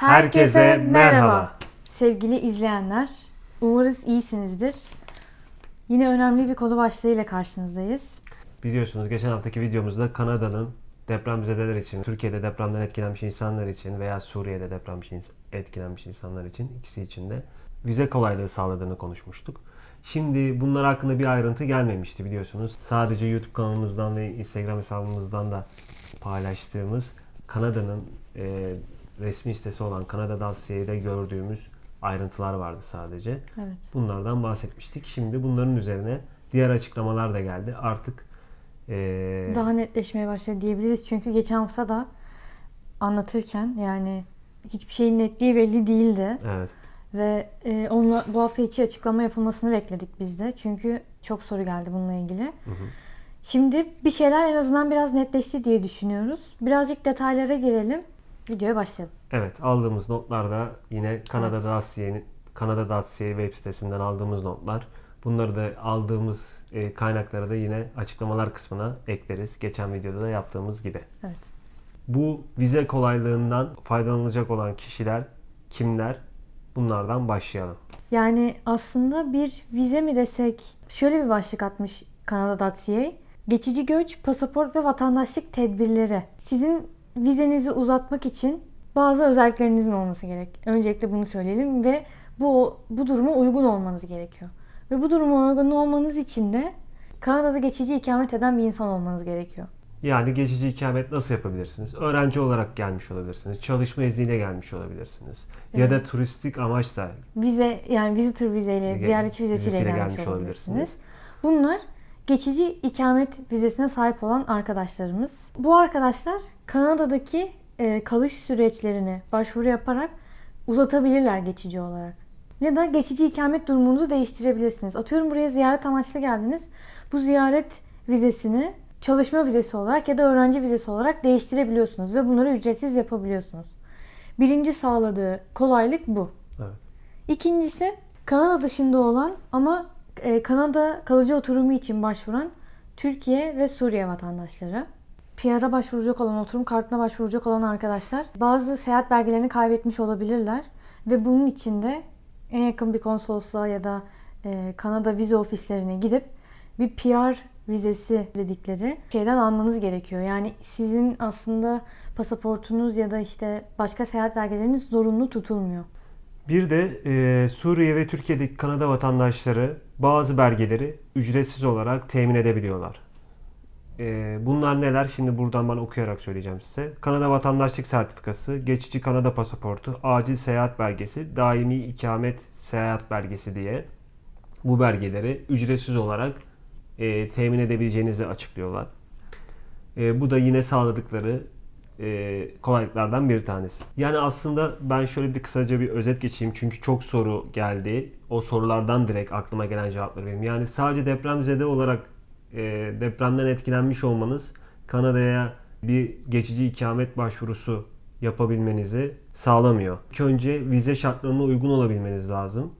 Herkese merhaba. Sevgili izleyenler, umarız iyisinizdir. Yine önemli bir konu başlığıyla karşınızdayız. Biliyorsunuz geçen haftaki videomuzda Kanada'nın depremzedeler için, Türkiye'de depremden etkilenmiş insanlar için veya Suriye'de depremden etkilenmiş insanlar için ikisi için de vize kolaylığı sağladığını konuşmuştuk. Şimdi bunlar hakkında bir ayrıntı gelmemişti biliyorsunuz. Sadece YouTube kanalımızdan ve Instagram hesabımızdan da paylaştığımız Kanada'nın e, resmi sitesi olan Kanada Dossier'de gördüğümüz ayrıntılar vardı sadece. Evet. Bunlardan bahsetmiştik. Şimdi bunların üzerine diğer açıklamalar da geldi. Artık e, Daha netleşmeye başladı diyebiliriz. Çünkü geçen hafta da anlatırken yani hiçbir şeyin netliği belli değildi. evet Ve e, onunla, bu hafta içi açıklama yapılmasını bekledik biz de. Çünkü çok soru geldi bununla ilgili. Şimdi bir şeyler en azından biraz netleşti diye düşünüyoruz. Birazcık detaylara girelim. Videoya başlayalım. Evet aldığımız notlarda yine Kanada Dossier'in Kanada Dossier web sitesinden aldığımız notlar. Bunları da aldığımız e, kaynakları da yine açıklamalar kısmına ekleriz. Geçen videoda da yaptığımız gibi. Evet. Bu vize kolaylığından faydalanacak olan kişiler kimler? Bunlardan başlayalım. Yani aslında bir vize mi desek şöyle bir başlık atmış Kanada.ca. Geçici göç, pasaport ve vatandaşlık tedbirleri. Sizin vizenizi uzatmak için bazı özelliklerinizin olması gerek. Öncelikle bunu söyleyelim ve bu bu duruma uygun olmanız gerekiyor. Ve bu duruma uygun olmanız için de Kanada'da geçici ikamet eden bir insan olmanız gerekiyor. Yani geçici ikamet nasıl yapabilirsiniz? Öğrenci olarak gelmiş olabilirsiniz. Çalışma izniyle gelmiş olabilirsiniz. Ya da turistik amaçla Vize yani visitor vizeyle, ziyaretçi vizesiyle vizesiyle gelmiş, gelmiş olabilirsiniz. olabilirsiniz. Bunlar geçici ikamet vizesine sahip olan arkadaşlarımız. Bu arkadaşlar Kanada'daki e, kalış süreçlerini başvuru yaparak uzatabilirler geçici olarak. Ya da geçici ikamet durumunuzu değiştirebilirsiniz. Atıyorum buraya ziyaret amaçlı geldiniz. Bu ziyaret vizesini çalışma vizesi olarak ya da öğrenci vizesi olarak değiştirebiliyorsunuz ve bunları ücretsiz yapabiliyorsunuz. Birinci sağladığı kolaylık bu. evet. İkincisi Kanada dışında olan ama Kanada kalıcı oturumu için başvuran Türkiye ve Suriye vatandaşları. PR'a başvuracak olan, oturum kartına başvuracak olan arkadaşlar bazı seyahat belgelerini kaybetmiş olabilirler. Ve bunun için de en yakın bir konsolosluğa ya da e, Kanada vize ofislerine gidip bir PR vizesi dedikleri şeyden almanız gerekiyor. Yani sizin aslında pasaportunuz ya da işte başka seyahat belgeleriniz zorunlu tutulmuyor. Bir de e, Suriye ve Türkiye'deki Kanada vatandaşları bazı belgeleri ücretsiz olarak temin edebiliyorlar. E, bunlar neler? Şimdi buradan ben okuyarak söyleyeceğim size. Kanada vatandaşlık sertifikası, geçici Kanada pasaportu, acil seyahat belgesi, daimi ikamet seyahat belgesi diye bu belgeleri ücretsiz olarak e, temin edebileceğinizi açıklıyorlar. E, bu da yine sağladıkları e, kolaylıklardan bir tanesi. Yani aslında ben şöyle bir kısaca bir özet geçeyim çünkü çok soru geldi. O sorulardan direkt aklıma gelen cevapları vereyim. Yani sadece depremzede olarak e, depremden etkilenmiş olmanız Kanada'ya bir geçici ikamet başvurusu yapabilmenizi sağlamıyor. İlk önce vize şartlarına uygun olabilmeniz lazım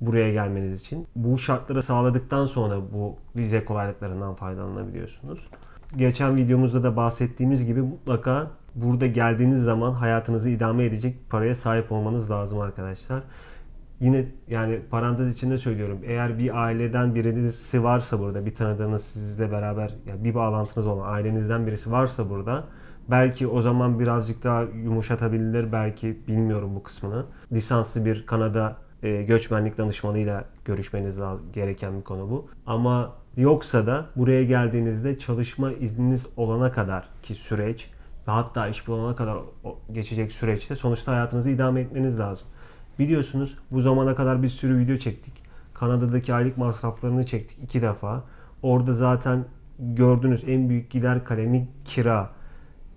buraya gelmeniz için. Bu şartları sağladıktan sonra bu vize kolaylıklarından faydalanabiliyorsunuz. Geçen videomuzda da bahsettiğimiz gibi mutlaka burada geldiğiniz zaman hayatınızı idame edecek paraya sahip olmanız lazım arkadaşlar. Yine yani parantez içinde söylüyorum. Eğer bir aileden birisi varsa burada, bir tanıdığınız sizle beraber yani bir bağlantınız olan ailenizden birisi varsa burada belki o zaman birazcık daha yumuşatabilir belki bilmiyorum bu kısmını. Lisanslı bir Kanada e, göçmenlik danışmanıyla görüşmeniz gereken bir konu bu. Ama yoksa da buraya geldiğinizde çalışma izniniz olana kadar ki süreç ve hatta iş bulana kadar geçecek süreçte sonuçta hayatınızı idame etmeniz lazım. Biliyorsunuz bu zamana kadar bir sürü video çektik. Kanada'daki aylık masraflarını çektik iki defa. Orada zaten gördüğünüz en büyük gider kalemi kira.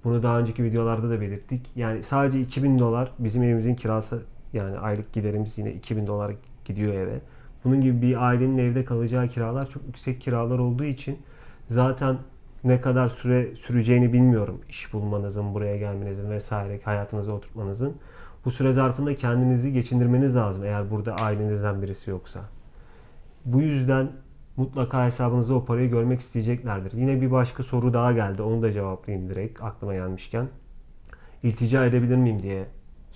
Bunu daha önceki videolarda da belirttik. Yani sadece 2000 dolar bizim evimizin kirası yani aylık giderimiz yine 2000 dolar gidiyor eve. Bunun gibi bir ailenin evde kalacağı kiralar çok yüksek kiralar olduğu için zaten ne kadar süre süreceğini bilmiyorum iş bulmanızın, buraya gelmenizin vesaire hayatınıza oturtmanızın. Bu süre zarfında kendinizi geçindirmeniz lazım eğer burada ailenizden birisi yoksa. Bu yüzden mutlaka hesabınızda o parayı görmek isteyeceklerdir. Yine bir başka soru daha geldi. Onu da cevaplayayım direkt aklıma gelmişken. İltica edebilir miyim diye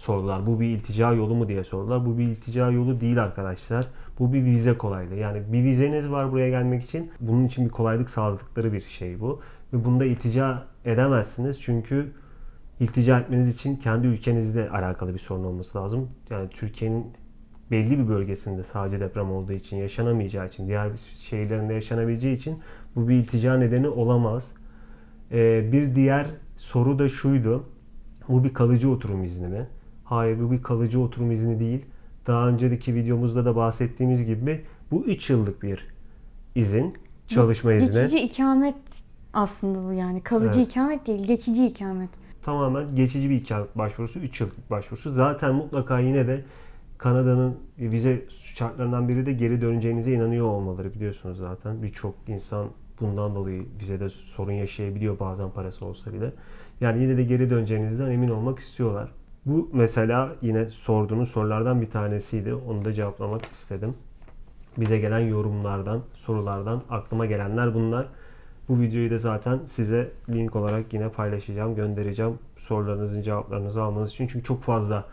sordular. Bu bir iltica yolu mu diye sordular. Bu bir iltica yolu değil arkadaşlar. Bu bir vize kolaylığı. Yani bir vizeniz var buraya gelmek için. Bunun için bir kolaylık sağladıkları bir şey bu. Ve bunda iltica edemezsiniz. Çünkü iltica etmeniz için kendi ülkenizle alakalı bir sorun olması lazım. Yani Türkiye'nin belli bir bölgesinde sadece deprem olduğu için yaşanamayacağı için, diğer şehirlerinde yaşanabileceği için bu bir iltica nedeni olamaz. Ee, bir diğer soru da şuydu. Bu bir kalıcı oturum izni mi? Hayır bu bir kalıcı oturum izni değil. Daha önceki videomuzda da bahsettiğimiz gibi bu 3 yıllık bir izin, çalışma izni. Geçici ikamet aslında bu yani. Kalıcı Evet. ikamet değil, geçici ikamet. tamamen geçici bir ikamet başvurusu, 3 yıllık başvurusu. Zaten mutlaka yine de Kanada'nın vize şartlarından biri de geri döneceğinize inanıyor olmaları biliyorsunuz zaten. Birçok insan bundan dolayı vizede sorun yaşayabiliyor bazen parası olsa bile. Yani yine de geri döneceğinizden emin olmak istiyorlar. Bu mesela yine sorduğunuz sorulardan bir tanesiydi. Onu da cevaplamak istedim. Bize gelen yorumlardan, sorulardan aklıma gelenler bunlar. Bu videoyu da zaten size link olarak yine paylaşacağım, göndereceğim. Sorularınızın cevaplarınızı almanız için. Çünkü çok fazla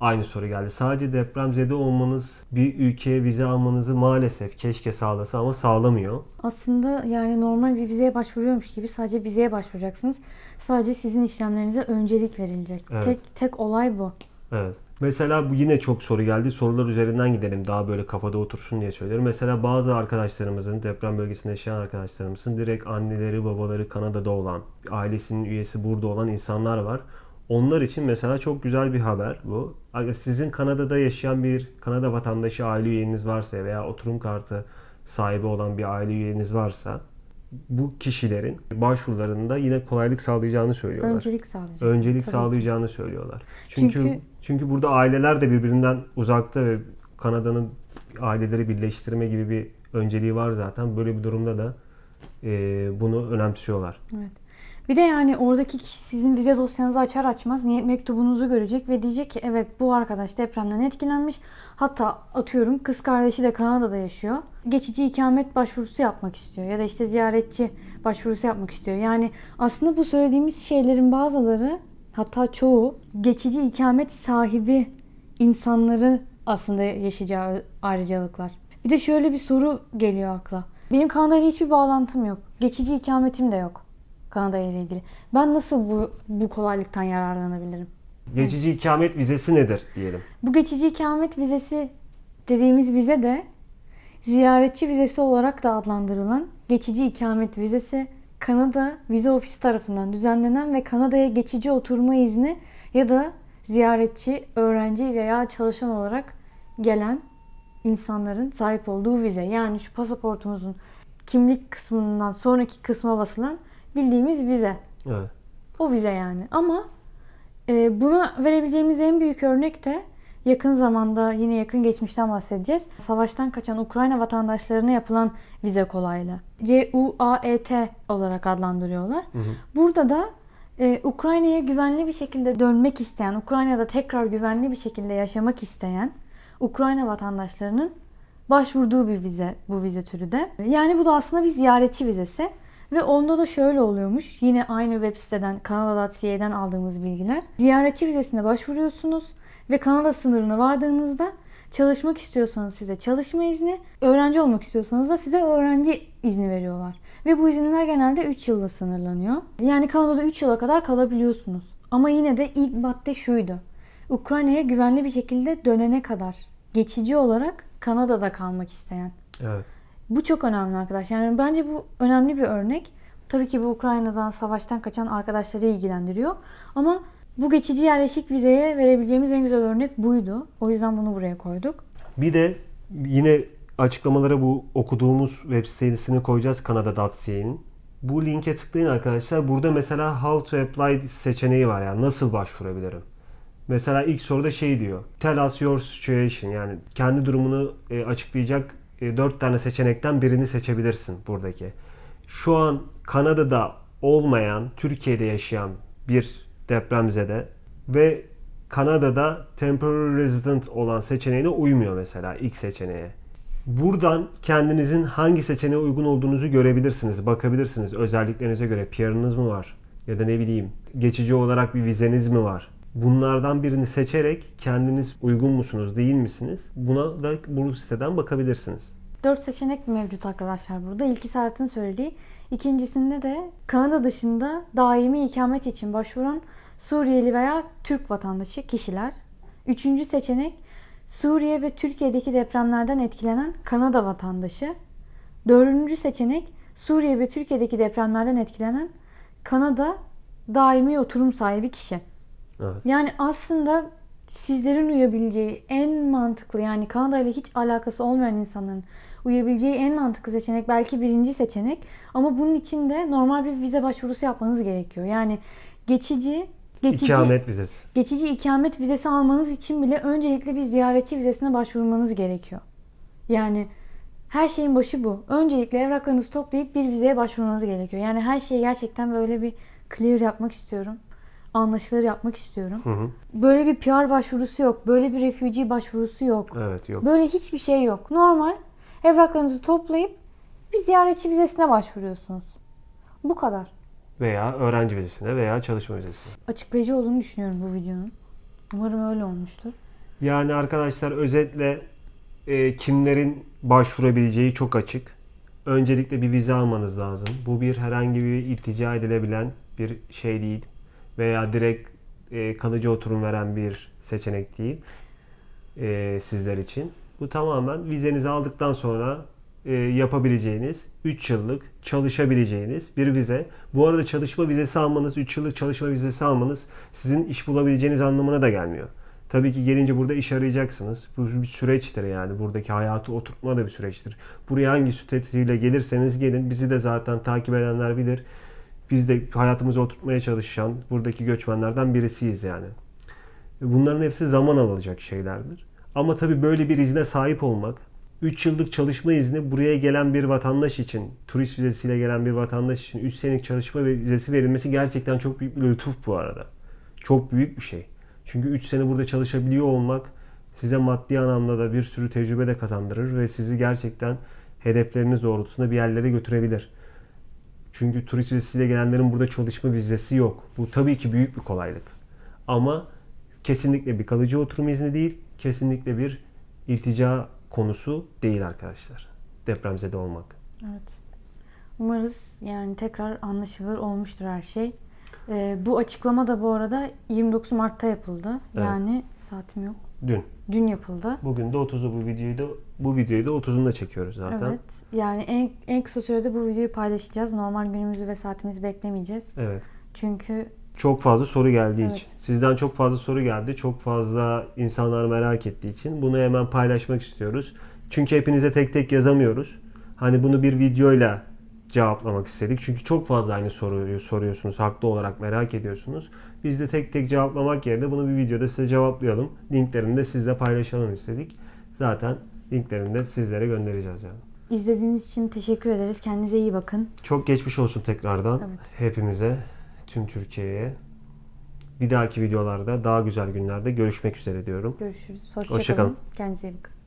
aynı soru geldi. Sadece depremzede olmanız bir ülkeye vize almanızı maalesef keşke sağlasa ama sağlamıyor. Aslında yani normal bir vizeye başvuruyormuş gibi sadece vizeye başvuracaksınız. Sadece sizin işlemlerinize öncelik verilecek. Evet. Tek tek olay bu. Evet. Mesela bu yine çok soru geldi. Sorular üzerinden gidelim. Daha böyle kafada otursun diye söylüyorum. Mesela bazı arkadaşlarımızın, deprem bölgesinde yaşayan arkadaşlarımızın direkt anneleri, babaları Kanada'da olan, ailesinin üyesi burada olan insanlar var. Onlar için mesela çok güzel bir haber bu. Sizin Kanada'da yaşayan bir Kanada vatandaşı aile üyeniz varsa veya oturum kartı sahibi olan bir aile üyeniz varsa bu kişilerin başvurularında yine kolaylık sağlayacağını söylüyorlar Öncelik sağlayacak. öncelik Tabii ki. sağlayacağını söylüyorlar. Çünkü, çünkü Çünkü- burada aileler de birbirinden uzakta ve Kanada'nın aileleri birleştirme gibi bir önceliği var zaten. Böyle bir durumda da e, bunu önemsiyorlar. Evet. Bir de yani oradaki kişi sizin vize dosyanızı açar açmaz niyet mektubunuzu görecek ve diyecek ki evet bu arkadaş depremden etkilenmiş. Hatta atıyorum kız kardeşi de Kanada'da yaşıyor. Geçici ikamet başvurusu yapmak istiyor ya da işte ziyaretçi başvurusu yapmak istiyor. Yani aslında bu söylediğimiz şeylerin bazıları hatta çoğu geçici ikamet sahibi insanları aslında yaşayacağı ayrıcalıklar. Bir de şöyle bir soru geliyor akla. Benim Kanada ile hiçbir bağlantım yok. Geçici ikametim de yok. Kanada ile ilgili. Ben nasıl bu bu kolaylıktan yararlanabilirim? Geçici ikamet vizesi nedir diyelim. Bu geçici ikamet vizesi dediğimiz vize de ziyaretçi vizesi olarak da adlandırılan geçici ikamet vizesi Kanada Vize Ofisi tarafından düzenlenen ve Kanada'ya geçici oturma izni ya da ziyaretçi, öğrenci veya çalışan olarak gelen insanların sahip olduğu vize. Yani şu pasaportumuzun kimlik kısmından sonraki kısma basılan bildiğimiz vize. Evet. O vize yani. Ama e, buna verebileceğimiz en büyük örnek de yakın zamanda yine yakın geçmişten bahsedeceğiz. Savaştan kaçan Ukrayna vatandaşlarına yapılan vize kolaylığı. CUAET olarak adlandırıyorlar. Burada da e, Ukrayna'ya güvenli bir şekilde dönmek isteyen, Ukrayna'da tekrar güvenli bir şekilde yaşamak isteyen Ukrayna vatandaşlarının başvurduğu bir vize bu vize türü de. Yani bu da aslında bir ziyaretçi vizesi. Ve onda da şöyle oluyormuş. Yine aynı web siteden Canada.ca'den aldığımız bilgiler. Ziyaretçi vizesine başvuruyorsunuz ve Kanada sınırına vardığınızda çalışmak istiyorsanız size çalışma izni, öğrenci olmak istiyorsanız da size öğrenci izni veriyorlar. Ve bu izinler genelde 3 yılla sınırlanıyor. Yani Kanada'da 3 yıla kadar kalabiliyorsunuz. Ama yine de ilk madde şuydu. Ukrayna'ya güvenli bir şekilde dönene kadar geçici olarak Kanada'da kalmak isteyen. Evet. Bu çok önemli arkadaş. Yani bence bu önemli bir örnek. Tabii ki bu Ukrayna'dan savaştan kaçan arkadaşları ilgilendiriyor. Ama bu geçici yerleşik vizeye verebileceğimiz en güzel örnek buydu. O yüzden bunu buraya koyduk. Bir de yine açıklamalara bu okuduğumuz web sitesini koyacağız Canada.ca'nın. Bu linke tıklayın arkadaşlar. Burada mesela How to Apply seçeneği var. Yani nasıl başvurabilirim? Mesela ilk soruda şey diyor. Tell us your situation. Yani kendi durumunu e, açıklayacak 4 tane seçenekten birini seçebilirsin buradaki. Şu an Kanada'da olmayan, Türkiye'de yaşayan bir depremzede ve Kanada'da temporary resident olan seçeneğine uymuyor mesela ilk seçeneğe. Buradan kendinizin hangi seçeneğe uygun olduğunuzu görebilirsiniz, bakabilirsiniz. Özelliklerinize göre PR'ınız mı var? Ya da ne bileyim geçici olarak bir vizeniz mi var? Bunlardan birini seçerek kendiniz uygun musunuz, değil misiniz? Buna da bu siteden bakabilirsiniz. Dört seçenek mevcut arkadaşlar burada. İlki Serhat'ın söylediği. İkincisinde de Kanada dışında daimi ikamet için başvuran Suriyeli veya Türk vatandaşı kişiler. Üçüncü seçenek Suriye ve Türkiye'deki depremlerden etkilenen Kanada vatandaşı. Dördüncü seçenek Suriye ve Türkiye'deki depremlerden etkilenen Kanada daimi oturum sahibi kişi. Evet. Yani aslında sizlerin uyabileceği en mantıklı yani Kanada ile hiç alakası olmayan insanların uyabileceği en mantıklı seçenek belki birinci seçenek ama bunun için de normal bir vize başvurusu yapmanız gerekiyor. Yani geçici geçici İkamet vizesi. geçici ikamet vizesi almanız için bile öncelikle bir ziyaretçi vizesine başvurmanız gerekiyor. Yani her şeyin başı bu. Öncelikle evraklarınızı toplayıp bir vizeye başvurmanız gerekiyor. Yani her şeyi gerçekten böyle bir clear yapmak istiyorum. Anlaşılır yapmak istiyorum. Hı hı. Böyle bir PR başvurusu yok. Böyle bir refugee başvurusu yok. Evet yok. Böyle hiçbir şey yok. Normal evraklarınızı toplayıp bir ziyaretçi vizesine başvuruyorsunuz. Bu kadar. Veya öğrenci vizesine veya çalışma vizesine. Açıklayıcı olduğunu düşünüyorum bu videonun. Umarım öyle olmuştur. Yani arkadaşlar özetle e, kimlerin başvurabileceği çok açık. Öncelikle bir vize almanız lazım. Bu bir herhangi bir iltica edilebilen bir şey değil. Veya direkt e, kalıcı oturum veren bir seçenek değil e, sizler için. Bu tamamen vizenizi aldıktan sonra e, yapabileceğiniz 3 yıllık çalışabileceğiniz bir vize. Bu arada çalışma vizesi almanız, 3 yıllık çalışma vizesi almanız sizin iş bulabileceğiniz anlamına da gelmiyor. Tabii ki gelince burada iş arayacaksınız. Bu bir süreçtir yani. Buradaki hayatı oturtma da bir süreçtir. Buraya hangi statüyle gelirseniz gelin. Bizi de zaten takip edenler bilir. Biz de hayatımızı oturtmaya çalışan buradaki göçmenlerden birisiyiz yani. Bunların hepsi zaman alacak şeylerdir. Ama tabii böyle bir izne sahip olmak, 3 yıllık çalışma izni buraya gelen bir vatandaş için, turist vizesiyle gelen bir vatandaş için 3 senelik çalışma vizesi verilmesi gerçekten çok büyük bir lütuf bu arada. Çok büyük bir şey. Çünkü 3 sene burada çalışabiliyor olmak size maddi anlamda da bir sürü tecrübe de kazandırır ve sizi gerçekten hedefleriniz doğrultusunda bir yerlere götürebilir. Çünkü turist vizesiyle gelenlerin burada çalışma vizesi yok. Bu tabii ki büyük bir kolaylık. Ama kesinlikle bir kalıcı oturum izni değil, kesinlikle bir iltica konusu değil arkadaşlar. Depremzede olmak. Evet. Umarız yani tekrar anlaşılır olmuştur her şey. Ee, bu açıklama da bu arada 29 Mart'ta yapıldı. Evet. Yani saatim yok. Dün. Dün yapıldı. Bugün de 30'u bu videoyu da bu videoyu da 30'unda çekiyoruz zaten. Evet. Yani en, en kısa sürede bu videoyu paylaşacağız. Normal günümüzü ve saatimizi beklemeyeceğiz. Evet. Çünkü Çok fazla soru geldiği Evet. için. Sizden çok fazla soru geldi. Çok fazla insanlar merak ettiği için bunu hemen paylaşmak istiyoruz. Çünkü hepinize tek tek yazamıyoruz. Hani bunu bir videoyla cevaplamak istedik. Çünkü çok fazla aynı soruyu soruyorsunuz. Haklı olarak merak ediyorsunuz. Biz de tek tek cevaplamak yerine bunu bir videoda size cevaplayalım. Linklerini de sizle paylaşalım istedik. Zaten linklerini de sizlere göndereceğiz yani. izlediğiniz için teşekkür ederiz. Kendinize iyi bakın. Çok geçmiş olsun tekrardan Evet. hepimize, tüm Türkiye'ye. Bir dahaki videolarda daha güzel günlerde görüşmek üzere diyorum. Görüşürüz. Hoşça Hoşça kalın. kalın. Kendinize iyi bakın.